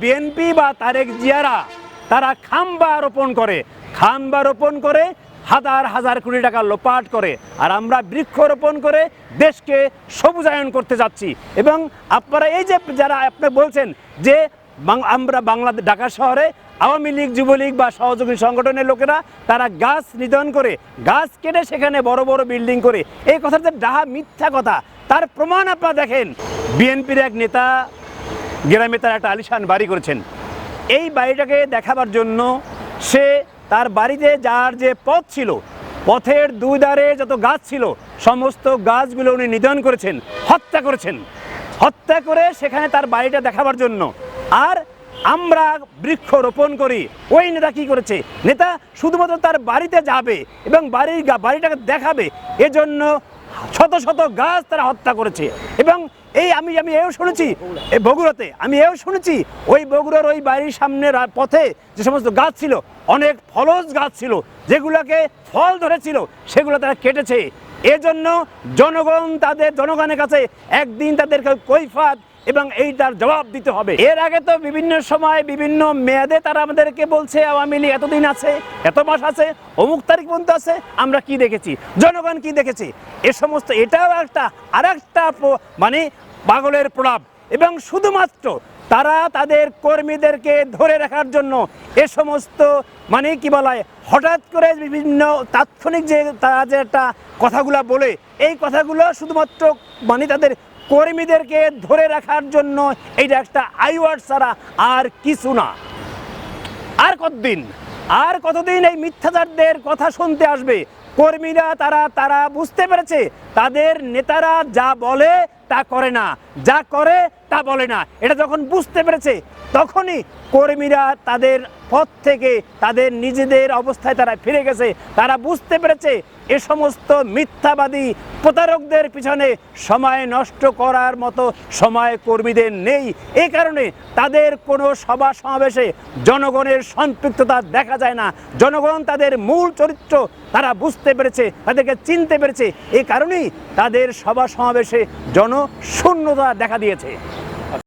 BNP বা তারেক জিয়ারা, তারা খাম্বা রোপণ করে। খাম্বা রোপণ করে, হাজার হাজার কোটি টাকা লোপাট করে। আর আমরা বৃক্ষরোপণ করে দেশকে সবুজায়ন করতে যাচ্ছি। এবং আপনারা এই যে যারা আপনি বলছেন যে আমরা বাংলাদেশ ঢাকা শহরে আওয়ামী লীগ, যুবলীগ বা সহযোগী সংগঠনের লোকেরা, তারা গাছ নিধন করে, গাছ কেটে সেখানে বড় বড় বিল্ডিং করে। এই কথাটা ডাহা মিথ্যা কথা। তার প্রমাণ আপনারা দেখেন। বিএনপির এক নেতা গ্রামে তার একটা আলিশান বাড়ি করেছেন। এই বাড়িটাকে দেখাবার জন্য সে তার বাড়িতে যার যে পথ ছিল, পথের দুই ধারে যত গাছ ছিল, সমস্ত গাছগুলো উনি নিধন করেছেন, হত্যা করেছেন। হত্যা করে সেখানে তার বাড়িটা দেখাবার জন্য। আর আমরা বৃক্ষ রোপণ করি, ওই নেতা কি করেছে? নেতা শুধুমাত্র তার বাড়িতে যাবে এবং বাড়ির বাড়িটাকে দেখাবে, এজন্য শত শত গাছ তারা হত্যা করেছে এবং এই আমি আমি এও শুনেছি, এই বগুড়াতে, আমি এও শুনেছি, ওই বগুড়ার ওই বাড়ির সামনে পথে যে সমস্ত গাছ ছিল, অনেক ফলজ গাছ ছিল, যেগুলোকে ফল ধরেছিল, সেগুলো তারা কেটেছে। এজন্য জনগণ তাদের, জনগণের কাছে একদিন তাদেরকে কৈফাত এবং এই তার জবাব দিতে হবে। এর আগে তো বিভিন্ন সময় বিভিন্ন মেয়াদে তারা আমাদেরকে বলছে, আওয়ামী লীগ এতদিন আছে, এত মাস আছে, অমুক তারিখ পর্যন্ত আছে, আমরা কি দেখেছি? জনগণ কি দেখেছি? এ সমস্ত এটাও একটা আর একটা মানে পাগলের প্রলাপ। এবং শুধুমাত্র তারা তাদের কর্মীদেরকে ধরে রাখার জন্য এ সমস্ত মানে কি বলা হঠাৎ করে বিভিন্ন তাৎক্ষণিক যে তারা যে একটা কথাগুলো বলে, এই কথাগুলো শুধুমাত্র মানে তাদের কর্মীদেরকে ধরে রাখার জন্য এইটা একটা আইওয়ার্ড ছাড়া আর কিছু না। আর কতদিন? আর কতদিন এই মিথ্যাচারদের কথা শুনতে আসবে? কর্মীরা তারা তারা বুঝতে পেরেছে, তাদের নেতারা যা বলে তা করে না। যা করে তা বলে না। এটা যখন বুঝতে পেরেছে, তখনই কর্মীরা তাদের পথ থেকে তাদের নিজেদের অবস্থায় তারা ফিরে গেছে। তারা বুঝতে পেরেছে এ সমস্ত মিথ্যাবাদী প্রতারকদের পিছনে সময় নষ্ট করার মতো সময় কর্মীদের নেই। এই কারণে তাদের কোনো সভা সমাবেশে জনগণের সম্পৃক্ততা দেখা যায় না। জনগণ তাদের মূল চরিত্র তারা বুঝতে পেরেছে, তাদেরকে চিনতে পেরেছে। এই কারণেই তাদের সভা সমাবেশে জনশূন্যতা দেখা দিয়েছে।